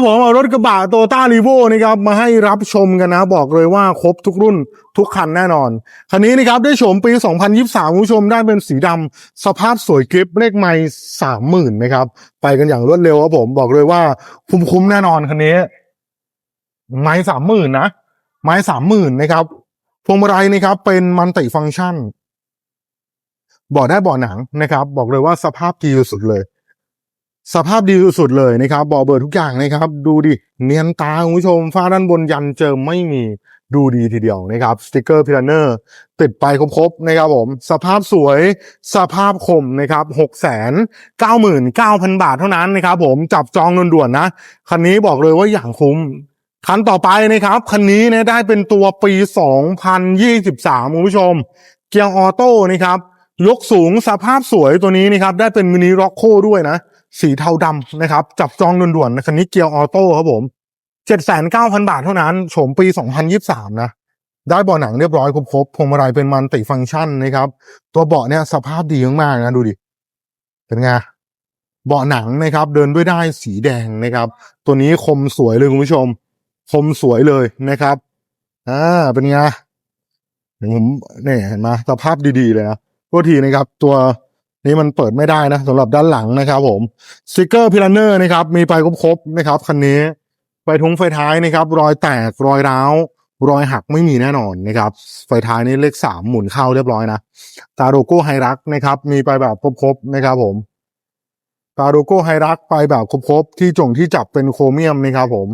ครับผมเอารถกระบะโตต้ารีโวนะครับมาให้รับชมกันนะ บอกเลยว่าครบทุกรุ่นทุกคันแน่นอน คันนี้นะครับได้โฉมปี 2023คุณผู้ชมได้เป็นสีดำสภาพสวยกริปเลขไม่สามหมื่นนะครับ ไปกันอย่างรวดเร็วครับผมบอกเลยว่าคุ้มๆแน่นอนคันนี้ ไม้สามหมื่นนะ ไม้สามหมื่นนะครับพวงมาลัยนะครับ เป็นมันติฟังก์ชันเบอกได้เบาะหนังนะครับ บอกเลยว่าสภาพดีสุดเลย สภาพดีสุดเลยนะครับบาะเบอร์ทุกอย่างนะครับ ดูดิเนียนตาคุณผู้ชมฝ้าด้านบนยันเจิมไม่มีดูดีทีเดียวนะครับสติกเกอร์พิลเนอร์ติดไปครบๆนะครับผมสภาพสวยสภาพคมนะครับหกแสนเก้าหมื่นเก้าพันบาทเท่านั้นนะครับผมจับจองด่วนๆนะ คันนี้บอกเลยว่าอย่างคุ้มคันต่อไปนะครับ คันนี้เนี่ยได้เป็นตัวปี 2023คุณผู้ชม เกียร์ออโต้นะครับ ยกสูงสภาพสวยตัวนี้นะครับ ได้เป็นมินิร็อกโคด้วยนะ สีเทาดำนะครับ จับจองด่วนๆนคันนี้เกียร์ออโต้ครับผม79,000บาทเท่านั้นโฉมปี2023นะ ได้เบาะหนังเรียบร้อยครบๆพวงมาลัยเป็นมันติฟังก์ชันนะครับ ตัวเบาะเนี่ยสภาพดีมากๆนะดูดิ เป็นไงเบาะหนังนะครับ เดินด้วยได้สีแดงนะครับ ตัวนี้คมสวยเลยคุณผู้ชม คมสวยเลยนะครับอ่าเป็นไงผมเนี่ยเห็นไหมสภาพดีๆเลยนะโทษทีนะครับ ตัว นี้มันเปิดไม่ได้นะสำหรับด้านหลังนะครับผมสติกเกอร์พิลเนอร์นะครับมีไปครบๆนะครับคันนี้ไฟทุ้งไฟท้ายนะครับ รอยแตกรอยร้าว รอยหักไม่มีแน่นอนนะครับไฟท้ายนี่เลขสามหมุนเข้าเรียบร้อยนะตาโลโก้ไฮรักนะครับ มีไปแบบครบๆนะครับผมตาโลโก้ไฮรักไปแบบครบๆที่จงที่จับเป็นโครเมียมนะครับผม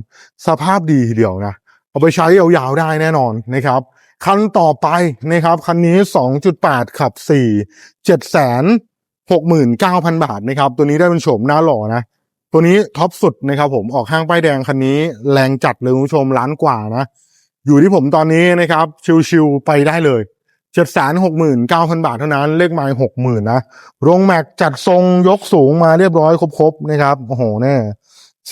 สภาพดีเดียวนะเอาไปใช้ยาวๆได้แน่นอนนะครับคันต่อไปนะครับคันนี้ 2.8 ขับ 4 7 6 9 0 0 60,900 บาทนะครับ ตัวนี้ได้เป็นโฉมหน้าหล่อนะ ตัวนี้ท็อปสุดนะครับผมออกห้างป้ายแดงคันนี้แรงจัดเลยคุณผู้ชมล้านกว่านะ อยู่ที่ผมตอนนี้นะครับ ชิวๆไปได้เลย769,000บาทเท่านั้นเลขไม้60,000นะโรงแม็กจัดทรงยกสูงมาเรียบร้อยครบๆนะครับโอ้โหแน่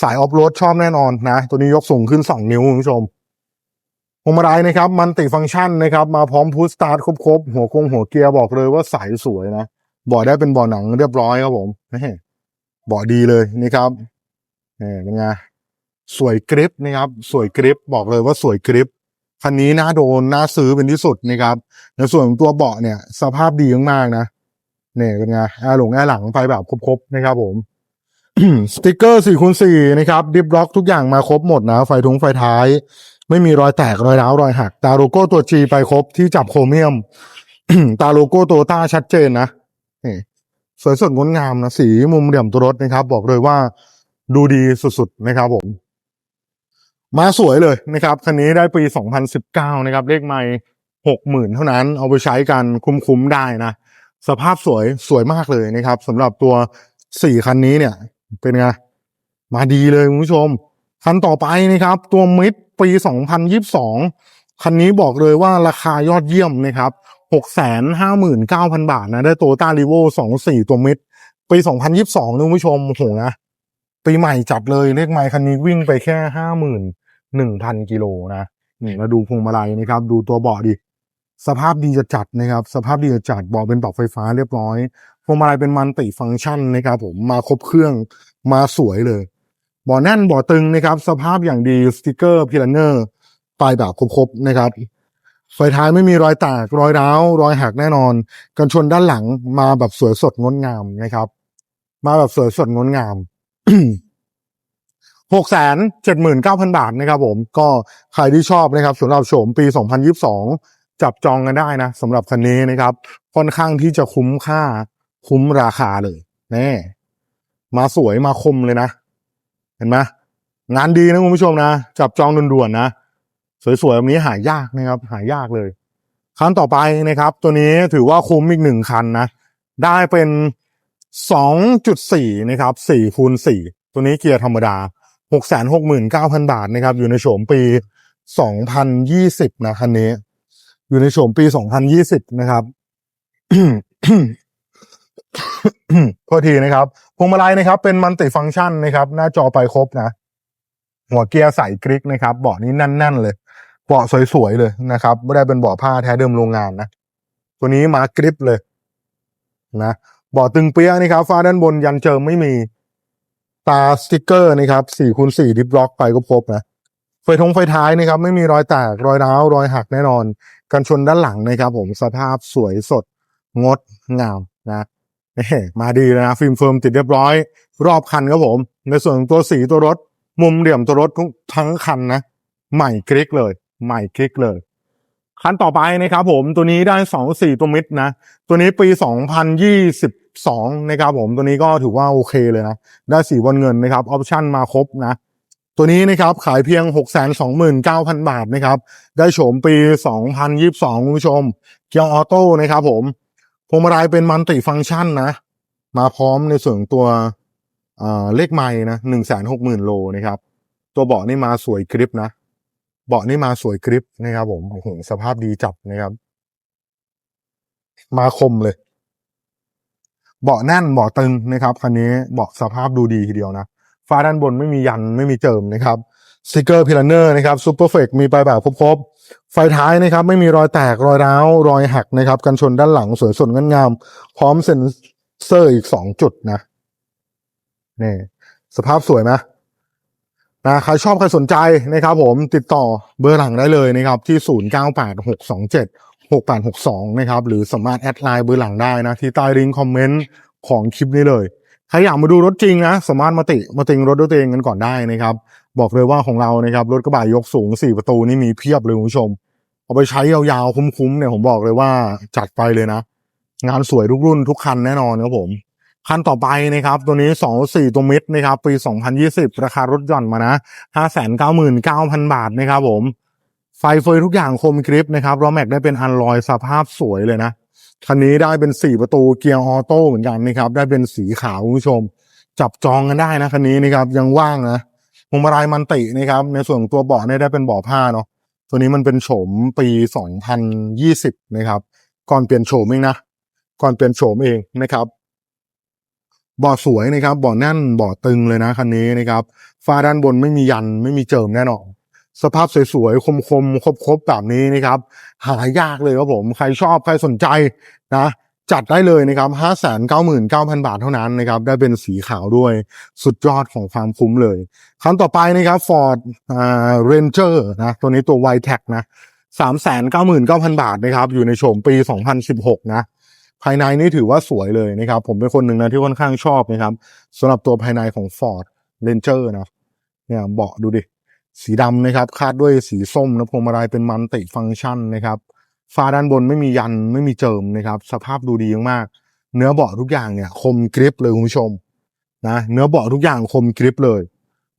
สายออฟโรดชอบแน่นอนนะ ตัวนี้ยกสูงขึ้น2นิ้วคุณผู้ชมพวงมาลัยนะครับ มันติฟังก์ชันนะครับ มาพร้อมพูสตาร์ทครบๆหัวกงหัวเกียร์บอกเลยว่าใสสวยนะ บาะได้เป็นเบาะหนังเรียบร้อยครับผมนี่เบาะดีเลยนี่ครับนี่เป็นไงสวยกริปนะครับ สวยกริปบอกเลยว่าสวยกริปคันนี้น่าโดนน่าซื้อเป็นที่สุดนะครับในส่วนของตัวเบาะเนี่ย สภาพดีมากๆนะเนี่ยเป็นไงแอร์หลงแอร์หลังไปแบบครบๆนะครับผมสติกเกอร์4คูณ4นะครับดิฟล็อกทุกอย่างมาครบหมดนะ ไฟทุงไฟท้าย ไม่มีรอยแตกรอยร้าวรอยหัก ตาโลโก้ตัว G ไปครบที่จับโครเมียม ตาโลโก้โตต้าชัดเจนนะ นี่สวยสดงดงามนะสีมุมเหลี่ยมตัวรถนะครับ บอกเลยว่าดูดีสุดๆนะครับผม มาสวยเลยนะครับคันนี้ได้ปี 2019 นะครับ เลขไม่หกหมื่นเท่านั้นเอาไปใช้กันคุ้มๆได้นะ สภาพสวยสวยมากเลยนะครับสำหรับตัวสี่คันนี้เนี่ย เป็นไง มาดีเลยคุณผู้ชม คันต่อไปนะครับ ตัวมิดปี 2022 คันนี้บอกเลยว่าราคายอดเยี่ยมนะครับ659,000 บาทนะ ได้โตต้ารีโว24 ตัวมิดปี2022นะคุณผู้ชมโอ้โหนะปีใหม่จัดเลยเลขไมล์คันนี้วิ่งไปแค่ 51,000 กิโลนะนี่มาดูพวงมาลัยนะครับ ดูตัวเบาะดิ สภาพดีจะจัดนะครับ สภาพดีจะจัดเบาะเป็นปรับไฟฟ้าเรียบร้อยพวงมาลัยเป็นมันติฟังก์ชันนะครับผมมาครบเครื่องมาสวยเลยเบาะแน่นเบาะตึงนะครับ สภาพอย่างดีสติกเกอร์พิลเนอร์ ปลายแบบครบๆนะครับไฟท้ายไม่มีรอยแตกรอยร้าว รอยหักแน่นอน กันชนด้านหลังมาแบบสวยสดงดงามนะครับ มาแบบสวยสดงดงามหกแสนเจ็ดหมื่นเก้าพันบาทนะครับผมก็ใครที่ชอบนะครับสำหรับโฉมปีสองพันยิบสองจับจองกันได้นะสำหรับคันนี้นะครับ ค่อนข้างที่จะคุ้มค่าคุ้มราคาเลยแน่มาสวยมาคมเลยนะ เห็นไหมงานดีนะคุณผู้ชมนะ จับจองด่วนๆนะ สวยๆแบบนี้หายากนะครับ หายากเลยคันต่อไปนะครับ ตัวนี้ถือว่าคุ้มอีกหนึ่งคันนะ ได้เป็นสองจุดสี่นะครับสี่คูณสี่ตัวนี้เกียร์ธรรมดาหกแสนหกหมื่นเก้าพันบาทนะครับ อยู่ในโฉมปีสองพันยี่สิบนะคันนี้ อยู่ในโฉมปีสองพันยี่สิบนะครับโทษทีนะครับพวงมาลัยนะครับ เป็นมันติฟังก์ชันนะครับ หน้าจอไปครบนะ หัวเกียร์ใส่กริกนะครับ เบาะนี้แน่นๆเลย เบาะสวยๆเลยนะครับไม่ได้เป็นเบาะผ้าแท้เดิมโรงงานนะตัวนี้มากริปเลยนะเบาะตึงเปี้ยนี่ครับฝ้าด้านบนยันเจิมไม่มีตาสติกเกอร์นะครับสี่คูณสี่ดิฟล็อกไปก็ครบนะไฟทงไฟท้ายนะครับ ไม่มีรอยแตกรอยร้าวรอยหักแน่นอน กันชนด้านหลังนะครับ ผมสภาพสวยสด งดงามนะมาดีเลยนะฟิล์มเฟิร์มติดเรียบร้อย รอบคันครับผม ในส่วนตัวสีตัวรถ มุมเหลี่ยมตัวรถทั้งคันนะ ใหม่คลิกเลย ใหม่คลิกเลย คันต่อไปนะครับผมตัวนี้ได้สองสี่ตัวมิดนะ ตัวนี้ปีสองพันยี่สิบสองนะครับผมตัวนี้ก็ถือว่าโอเคเลยนะ ได้สีบอลเงินนะครับออปชั่นมาครบนะ ตัวนี้นะครับขายเพียง 6 2 9 0 0 0 บาทนะครับ ได้โฉมปี 2022 คุณผู้ชม เกียร์ออโต้นะครับผมพวงมาลัยเป็นมัลติฟังก์ชันนะ มาพร้อมในส่วนตัวเลขไม้นะ1 6 0 0 0 0โลนะครับ ตัวเบาะนี่มาสวยกริปนะ เบาะนี่มาสวยกริปนะครับผมโอ้โหสภาพดีจับนะครับ มาคมเลย เบาะแน่นเบาะตึงนะครับคันนี้เบาะสภาพดูดีทีเดียวนะฟ้าด้านบนไม่มียันไม่มีเจิมนะครับสติกเกอร์พิลเนอร์นะครับซูเปอร์เฟกมีปลายแบบครบๆไฟท้ายนะครับ ไม่มีรอยแตกรอยร้าวรอยหักนะครับ กันชนด้านหลังสวยสดงดงาม พร้อมเซ็นเซอร์อีกสองจุดนะนี่สภาพสวยไหม นะใครชอบใครสนใจนะครับผมติดต่อเบอร์หลังได้เลยนะครับที่ 098627 6862 นะครับ หรือสามารถแอดไลน์เบอร์หลังได้นะ ที่ใต้ลิงก์คอมเมนต์ของคลิปนี้เลยใครอยากมาดูรถจริงนะสามารถมาติมาติงรถด้วยตัวเองกันก่อนได้นะครับ บอกเลยว่าของเรานะครับรถกระบะยกสูง 4 ประตูนี่มีเพียบเลยคุณผู้ชม เอาไปใช้ยาวๆคุ้มๆเนี่ยผมบอกเลยว่าจัดไปเลยนะ งานสวยทุกรุ่นทุกคันแน่นอนครับผม คันต่อไปนะครับ ตัวนี้2 4ตัวมิดนะครับ ปี 2020 ราคารถหย่อนมานะ 599,000 บาทนะครับผม ไฟเฟยทุกอย่างคมกริปนะครับล้อแม็กได้เป็นอันลอยสภาพสวยเลยนะ คันนี้ได้เป็น 4 ประตูเกียร์ออโต้เหมือนกันนะครับ ได้เป็นสีขาวคุณผู้ชม จับจองกันได้นะคันนี้นะครับ ยังว่างนะพวงมาลัยมันตินะครับ ในส่วนตัวเบาะเนี่ยได้เป็นเบาะผ้าเนาะ ตัวนี้มันเป็นโฉมปี 2020 นะครับ ก่อนเปลี่ยนโฉมเองนะ ก่อนเปลี่ยนโฉมเองนะครับ บาะสวยนะครับเบาะแน่นเบาะตึงเลยนะคันนี้นะครับฟ้าด้านบนไม่มียันไม่มีเจิมแน่นอนสภาพสวยๆ คมๆครบๆแบบนี้นะครับ หายากเลยครับผมใครชอบใครสนใจนะจัดได้เลยนะครับ599,000 บาทเท่านั้นนะครับ ได้เป็นสีขาวด้วยสุดยอดของความคุ้มเลยคันต่อไปนะครับ Ford อ่า Ranger นะตัวนี้ตัว y t e c นะ399,000 บาทนะครับ อยู่ในโฉมปี 2016 นะ ภายในนี่ถือว่าสวยเลยนะครับ ผมเป็นคนหนึ่งนะที่ค่อนข้างชอบนะครับสำหรับตัวภายในของ Ford Ranger นะเนี่ยเบาะดูดิ สีดำนะครับ คาดด้วยสีส้มนะพวงมาลัยเป็นมันติฟังก์ชันนะครับฟ้าด้านบนไม่มียันไม่มีเจิมนะครับ สภาพดูดีมากเนื้อเบาะทุกอย่างเนี่ย คมกริปเลยคุณผู้ชมนะเนื้อเบาะทุกอย่างคมกริปเลย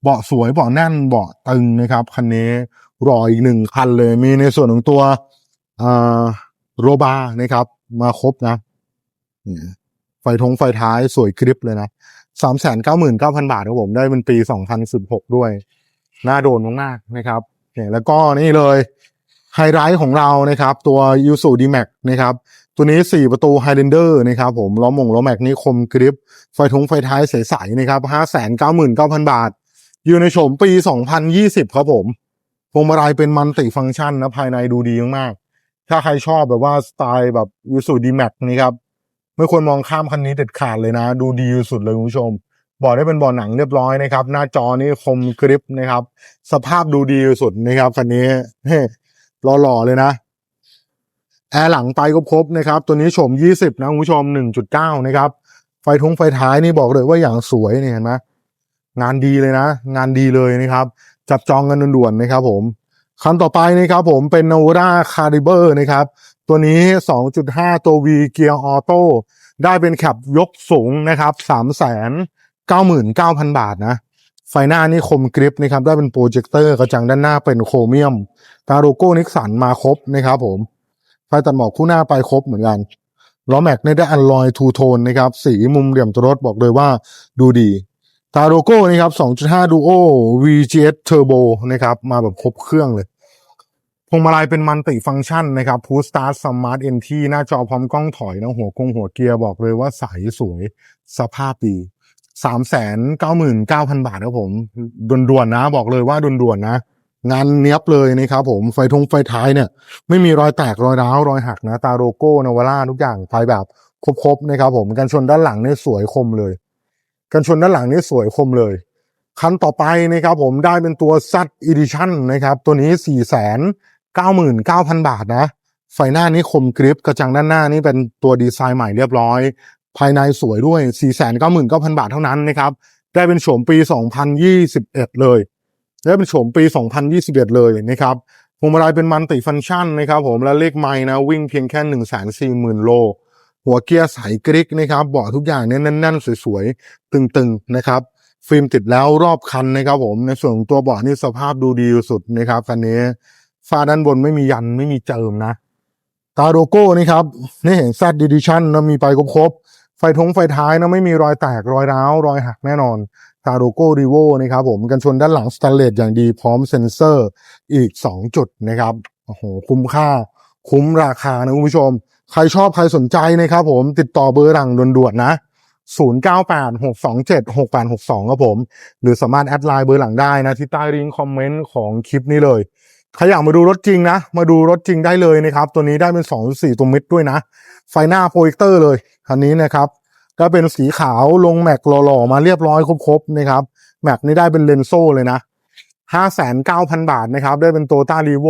เบาะสวยเบาะแน่นเบาะตึงนะครับคันนี้รออีกหนึ่งคันเลยมีในส่วนของตัวอ่าโรบานะครับ มาครบนะ ไฟทงไฟท้ายสวยกริปเลยนะสามแสนเก้าหมื่นเก้าพันบาทครับผมได้เป็นปีสองพันสิบหกด้วย น่าโดนมากๆนะครับเนี่ยแล้วก็นี่เลยไฮไลท์ของเรานะครับ ตัว u s u d m a x นะครับ ตัวนี้ 4 ประตู Highlander นะครับผมล้อมงล้อแม็กนี่คมกริป ไฟทงไฟท้ายใสๆนะครับ599,000บาท อยู่ในโฉมปี 2020 ครับผมพวงมาลัยเป็นมันติฟังก์ชันนะภายในดูดีมากๆ ถ้าใครชอบแบบว่าสไตล์แบบ u s u d m a x นี่ครับ ไม่ควรมองข้ามคันนี้เด็ดขาดเลยนะ ดูดีสุดเลยคุณผู้ชมบอร์ดได้เป็นบอร์ดหนังเรียบร้อยนะครับ หน้าจอนี่คมกริปนะครับ สภาพดูดีสุดนะครับคันนี้หล่อๆเลยนะแอร์หลังไปก็ครบนะครับ ตัวนี้โฉม20 นะคุณผู้ชม 1.9 นะครับ ไฟทงไฟท้ายนี่บอกเลยว่าอย่างสวยเนี่ยเห็นไหมงานดีเลยนะ งานดีเลยนะครับ จับจองกันด่วนๆนะครับผมคันต่อไปนะครับผมเป็น n o v a c a r i b e r นะครับ ตัวนี้ 2.5 ตัว V เกียร์ออโต้ได้เป็นแคปยกสูงนะครับ 399,000 บาทนะ ไฟหน้านี่คมกริปนะครับ ได้เป็นโปรเจคเตอร์กระจังด้านหน้าเป็นโครเมียม ตาโลโก้นิกสันมาครบนะครับผม ไฟตัดหมอกคู่หน้าไปครบเหมือนกันล้อแม็กนี่ได้อัลลอยทูโทนนะครับ สีมุมเหลี่ยมตัวรถบอกเลยว่าดูดี ตาโลโก้นะครับ 2.5 Duo VGS Turbo นะครับ มาแบบครบเครื่องเลย วงมาลัยเป็นมันติฟังก์ชันนะครับ Push Start Smart NT หน้าจอพร้อมกล้องถอยนะหัวกงหัวเกียร์บอกเลยว่าใสสวยสภาพดีสามแสนเก้าหมื่นเก้าพันบาทครับผมด่วนๆนะ บอกเลยว่าด่วนๆนะ งานเนี้ยบเลยนะครับผมไฟทงไฟท้ายเนี่ย ไม่มีรอยแตกรอยร้าวรอยหักนะ ตาโลโก้นาวาร่าทุกอย่างไฟแบบครบๆนะครับผมกันชนด้านหลังเนี่ยสวยคมเลย กันชนด้านหลังนี่สวยคมเลยคันต่อไปนะครับผมได้เป็นตัว Z Edition นนะครับ ตัวนี้สี่แสน 499,000 บาทนะ ไฟหน้านี้คมกริปกระจังด้านหน้านี่เป็นตัวดีไซน์ใหม่เรียบร้อย ภายในสวยด้วย 499,000 บาทเท่านั้นนะครับ ได้เป็นโฉมปี 2021 เลย ได้เป็นโฉมปี 2021 เลยนะครับพวงมาลัยเป็นมันติฟังชันนะครับผมและเลขไม้นะวิ่งเพียงแค่ 140,000 โล หัวเกียร์ใสกริกนะครับเบาะทุกอย่างเนี่ยแน่นๆ สวยๆ ตึงๆนะครับฟิล์มติดแล้วรอบคันนะครับผมในส่วนของตัวเบาะนี่สภาพดูดีสุดนะครับคันนี้ ฝ้าด้านบนไม่มียันไม่มีเจิมนะ ตาโลโก้นี่ครับ นี่เห็น Z Edition นะมีไปครบๆ ไฟทงไฟท้ายนะไม่มีรอยแตกรอยร้าว รอยหักแน่นอนตาโลโก้รีโวนะครับผมกันชนด้านหลังสแตนเลสอย่างดีพร้อมเซ็นเซอร์อีก 2 จุดนะครับโอ้โหคุ้มค่า คุ้มราคานะคุณผู้ชม ใครชอบใครสนใจนะครับผมติดต่อเบอร์หลังด่วนๆนะ0986276862ครับผม หรือสามารถแอดไลน์เบอร์หลังได้นะ ที่ใต้ลิงก์คอมเมนต์ของคลิปนี้เลย ใครอยากมาดูรถจริงนะ มาดูรถจริงได้เลยนะครับ ตัวนี้ได้เป็น 2.4 ตัวมิดด้วยนะ ไฟหน้าโปรเจคเตอร์เลยคันนี้นะครับก็เป็นสีขาวลงแม็กหล่อๆมาเรียบร้อยครบๆนะครับแม็กนี่ได้เป็นเลนโซ่เลยนะ59,000บาทนะครับ ได้เป็นโตต้ารีโว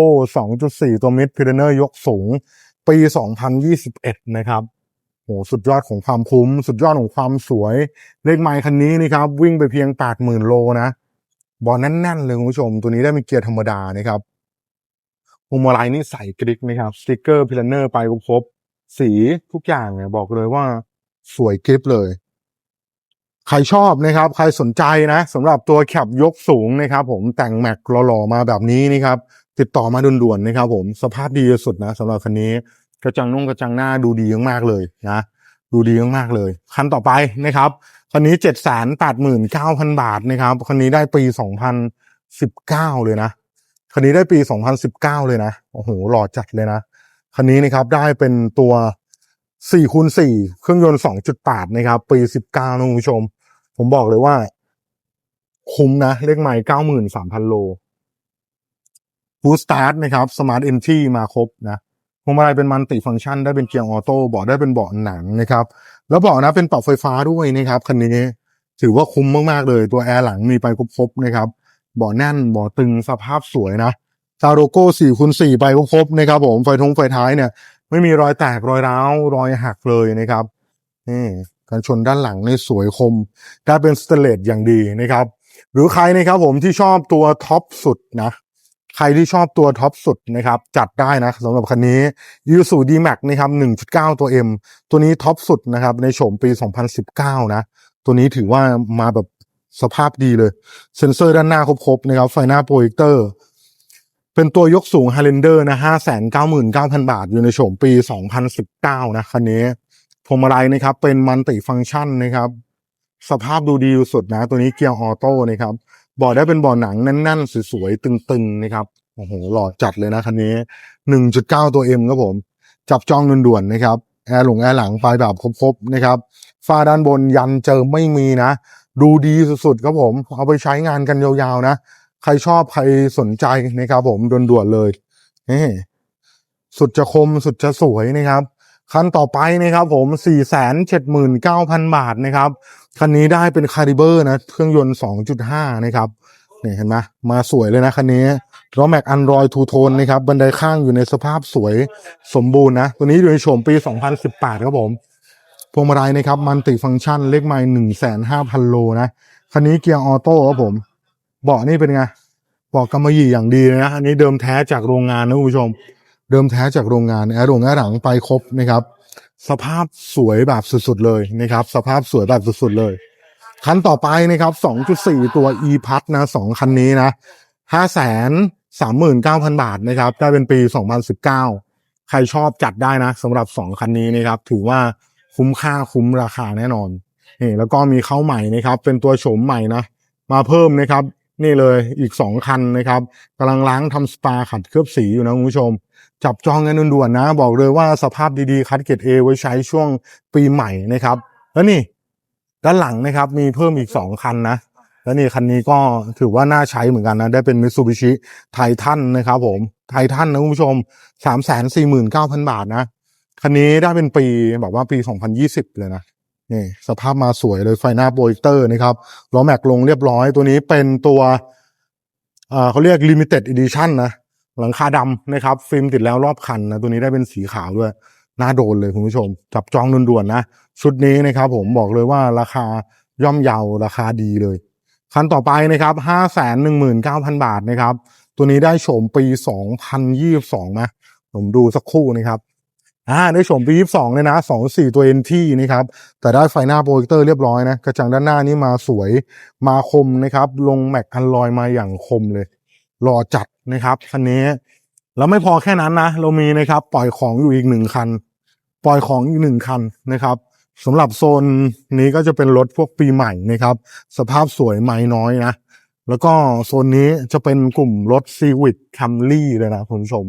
2.4ตัวมิดพิเรเนอร์ยกสูง ปี2021นะครับโหสุดยอดของความคุ้ม สุดยอดของความสวย เลขไมค์คันนี้นี่ครับ วิ่งไปเพียง80,000โลนะ บอลแน่น ๆ เลยคุณผู้ชม ตัวนี้ได้เป็นเกียร์ธรรมดานะครับ พวงมาลัยนี่ใส่กริกนะครับสติกเกอร์พิลเนอร์ไปครบสีทุกอย่างเนี่ยบอกเลยว่าสวยกริปเลย ใครชอบนะครับ ใครสนใจนะสำหรับตัวแคปยกสูงนะครับ ผมแต่งแม็กหล่อๆมาแบบนี้นี่ครับ ติดต่อมาด่วนๆนะครับ ผมสภาพดีสุดนะสำหรับคันนี้กระจังนุ่งกระจังหน้าดูดีมากๆเลยนะดูดีมากๆเลย คันต่อไปนะครับคันนี้เจ็ดแสนแปดหมื่นเก้าพันบาทนะครับคันนี้ได้ปีสองพันสิบเก้าเลยนะ คันนี้ได้ปีสองพันสิบเลยนะ โอ้โห หล่อจัดเลยนะ คันนี้นะครับได้เป็นตัวสี่คูณสี่เครื่องยนต์สองจุดแปดนะครับ ปีสิบเก้านะคุณผู้ชม ผมบอกเลยว่า คุ้มนะ เลขไมาหมื่นสามพันโลฟูสตาร์ทนะครับสมาร์ทเอนทีมาครบนะพวงมาลัยเป็นมันติฟังก์ชัน ได้เป็นเกียร์ออโต้เบาะได้เป็นเบาะหนังนะครับ แล้วเบาะนะเป็นปรับไฟฟ้าด้วยนะครับคันนี้ถือว่าคุ้มมากๆเลย ตัวแอร์หลังมีไปครบๆนะครับ บาะแน่นเบาะตึงสภาพสวยนะซาโรโก้สี่คูณสี่ไปครบนะครับผมไฟทงไฟท้ายเนี่ย ไม่มีรอยแตกรอยร้าวรอยหักเลยนะครับนี่การชนด้านหลังในสวยคม ได้เป็นสเตเลสอย่างดีนะครับ หรือใครนะครับผมที่ชอบตัวท็อปสุดนะ ใครที่ชอบตัวท็อปสุดนะครับ จัดได้นะสำหรับคันนี้ u s u d m a x นะครับ 1.9 ตัว M ตัวนี้ท็อปสุดนะครับ ในโฉมปี 2019 นะ ตัวนี้ถือว่ามาแบบ สภาพดีเลย เซ็นเซอร์ด้านหน้าครบๆนะครับ ไฟหน้าโปรเจคเตอร์ เป็นตัวยกสูง Highlander นะ599,000บาท อยู่ในโฉมปี2019นสิบเก้านะคันนี้พวงมาลัยนะครับ เป็นมันติฟังก์ชันนะครับ สภาพดูดีสุดนะ ตัวนี้เกียร์ออโต้นะครับเบาะได้เป็นเบาะหนังแน่นๆ สวยๆ ตึงๆ นะครับโอ้โหหล่อจัดเลยนะคันนี้1.9ตัว M ครับผม จับจองด่วนๆนะครับแอร์หลงแอร์หลังไฟแบบครบๆนะครับฝ้าด้านบนยันเจิมไม่มีนะ ดูดีสุดๆครับผม เอาไปใช้งานกันยาวๆนะ ใครชอบใครสนใจนะครับผมด่วนๆเลยนี่สุดจะคมสุดจะสวยนะครับ คันต่อไปนะครับผม 479,000 บาทนะครับ คันนี้ได้เป็นคาริเบอร์นะ เครื่องยนต์ 2.5 นะครับนี่เห็นไหมมาสวยเลยนะคันนี้ล้อแม็กอันรอยทูโทนนะครับ บันไดข้างอยู่ในสภาพสวยสมบูรณ์นะ ตัวนี้อยู่ในโฉมปี 2018 ครับผม พวงมาลัยนะครับมันติฟังก์ชันเลขไมล์1,500โลนะคันนี้เกียร์ออโต้ครับผมเบาะนี่เป็นไงเบาะกำมะหยี่อย่างดีนะอันนี้เดิมแท้จากโรงงานนะคุณผู้ชม เดิมแท้จากโรงงานแอร์หลงแอร์หลังไปครบนะครับ สภาพสวยแบบสุดๆเลยนะครับ สภาพสวยแบบสุดๆเลย คันต่อไปนะครับ 2.4 ตัว e p a s นะสองคันนี้นะ539,000 บาทนะครับ ได้เป็นปี 2019 ใครชอบจัดได้นะสำหรับ 2 คันนี้นะครับ ถือว่า คุ้มค่าคุ้มราคาแน่นอนนี่แล้วก็มีเข้าใหม่นะครับ เป็นตัวโฉมใหม่นะมาเพิ่มนะครับ นี่เลยอีก 2 คันนะครับกำลังล้างทำสปาขัดเคลือบสีอยู่นะคุณผู้ชม จับจองกันด่วนๆนะ บอกเลยว่าสภาพดีๆ คัดเกรดเอไว้ใช้ช่วงปีใหม่นะครับ แล้วนี่ ด้านหลังนะครับมีเพิ่มอีกสองคันนะ แล้วนี่คันนี้ก็ถือว่าน่าใช้เหมือนกันนะ ได้เป็นมิ t ซูบิชิไททันนะครับผมไททันนะคุณผู้ชมสามแสนสี่หมื่นเก้าพันบาทนะ คันนี้ได้เป็นปีแบบว่าปีสองพันยี่สิบเลยนะนี่สภาพมาสวยเลยไฟหน้าโปรเจคเตอร์นะครับล้อแม็กลงเรียบร้อยตัวนี้เป็นตัวเอ่อเขาเรียก limited edition นะ หลังคาดำนะครับ ฟิล์มติดแล้วรอบคันนะตัวนี้ได้เป็นสีขาวด้วยน่าโดนเลยคุณผู้ชม จับจองด่วนๆนะ ชุดนี้นะครับผมบอกเลยว่าราคาย่อมเยาราคาดีเลย คันต่อไปนะครับห้าแสนหนึ่งหมื่นเก้าพันบาทนะครับ ตัวนี้ได้โฉมปีสองพันยี่สิบสองนะผมดูสักครู่นะครับ อ่าได้โฉมปียี่สองเลยนะสองสี่ตัวเอ็นที่นะครับ แต่ได้ไฟหน้าโปรเจคเตอร์เรียบร้อยนะ กระจังด้านหน้านี่มาสวยมาคมนะครับ ลงแม็กอันลอยมาอย่างคมเลยรอจัดนะครับคันนี้ แล้วไม่พอแค่นั้นนะ เรามีนะครับ ปล่อยของอยู่อีกหนึ่งคัน ปล่อยของอีกหนึ่งคันนะครับสำหรับโซนนี้ก็จะเป็นรถพวกปีใหม่นะครับ สภาพสวยไม่น้อยนะ แล้วก็โซนนี้จะเป็นกลุ่มรถซีวิ c คัมรี่เลยนะคุณผู้ชม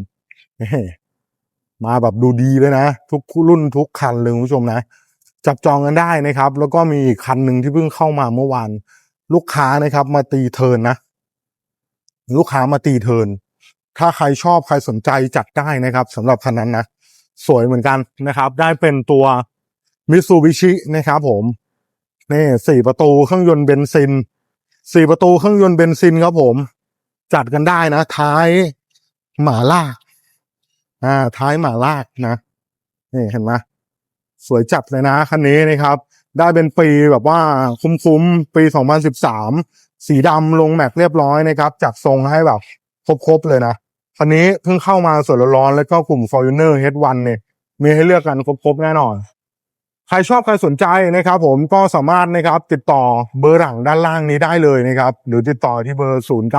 มาแบบดูดีเลยนะ ทุกรุ่นทุกคันเลยคุณผู้ชมนะ จับจองกันได้นะครับ แล้วก็มีอีกคันหนึ่งที่เพิ่งเข้ามาเมื่อวานลูกค้านะครับ มาตีเทินนะ ลูกค้ามาตีเทิน ถ้าใครชอบใครสนใจจัดได้นะครับสำหรับคันนั้นนะ สวยเหมือนกันนะครับ ได้เป็นตัวมิ t ซูบิชินะครับผมนี่สี่ประตูเครื่องยนต์เบนซินสี่ประตูเครื่องยนต์เบนซินครับผม จัดกันได้นะ ท้ายหมาล่า อ่าท้ายหมาลากนะนี่เห็นไหมสวยจัดเลยนะคันนี้นะครับ ได้เป็นปีแบบว่าคุ้มๆปี 2013 สีดำลงแม็กเรียบร้อยนะครับ จัดทรงให้แบบครบๆเลยนะคันนี้เพิ่งเข้ามาสดร้อนแล้วก็กลุ่ม Fortuner H1 เนี่ยมีให้เลือกกันครบๆแน่นอน ใครชอบใครสนใจนะครับผมก็สามารถนะครับติดต่อเบอร์หลังด้านล่างนี้ได้เลยนะครับ หรือติดต่อที่เบอร์ 0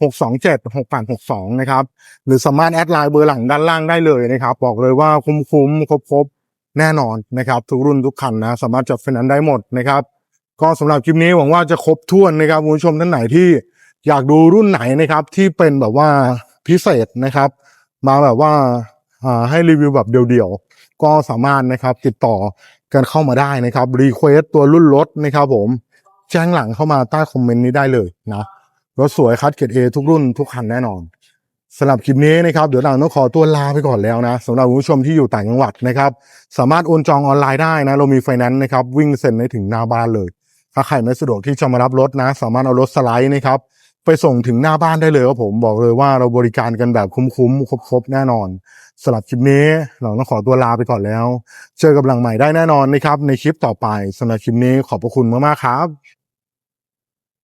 6 2 7 6 8 6 2 นะครับ หรือสามารถแอดไลน์เบอร์หลังด้านล่างได้เลยนะครับ บอกเลยว่าคุ้มๆ ครบๆ แน่นอนนะครับ ทุกรุ่นทุกคันนะ สามารถจัดไฟแนนได้หมดนะครับ ก็สำหรับคลิปนี้หวังว่าจะครบถ้วนนะครับคุณผู้ชมท่านไหนที่อยากดูรุ่นไหนนะครับ ที่เป็นแบบว่าพิเศษนะครับ มาแบบว่าให้รีวิวแบบเดี่ยวๆ ก็สามารถนะครับติดต่อกันเข้ามาได้นะครับรีเควสตัวรุ่นรถนะครับผมแจ้งหลังเข้ามาใต้คอมเมนต์นี้ได้เลยนะ รถสวยคัดเกรดเอทุกรุ่นทุกคันแน่นอนสำหรับคลิปนี้นะครับเดี๋ยวเราต้องขอตัวลาไปก่อนแล้วนะสำหรับคุณผู้ชมที่อยู่ต่างจังหวัดนะครับ สามารถโอนจองออนไลน์ได้นะ เรามีไฟแนนซ์นะครับ วิ่งเซ็นให้ถึงหน้าบ้านเลย ถ้าใครไม่สะดวกที่จะมารับรถนะ สามารถเอารถสไลด์นะครับ ไปส่งถึงหน้าบ้านได้เลยครับผมบอกเลยว่าเราบริการกันแบบคุ้มๆครบๆแน่นอนสำหรับคลิปนี้เราต้องขอตัวลาไปก่อนแล้ว เจอกับหลังใหม่ได้แน่นอนนะครับในคลิปต่อไปสำหรับคลิปนี้ขอบพระคุณมากๆครับ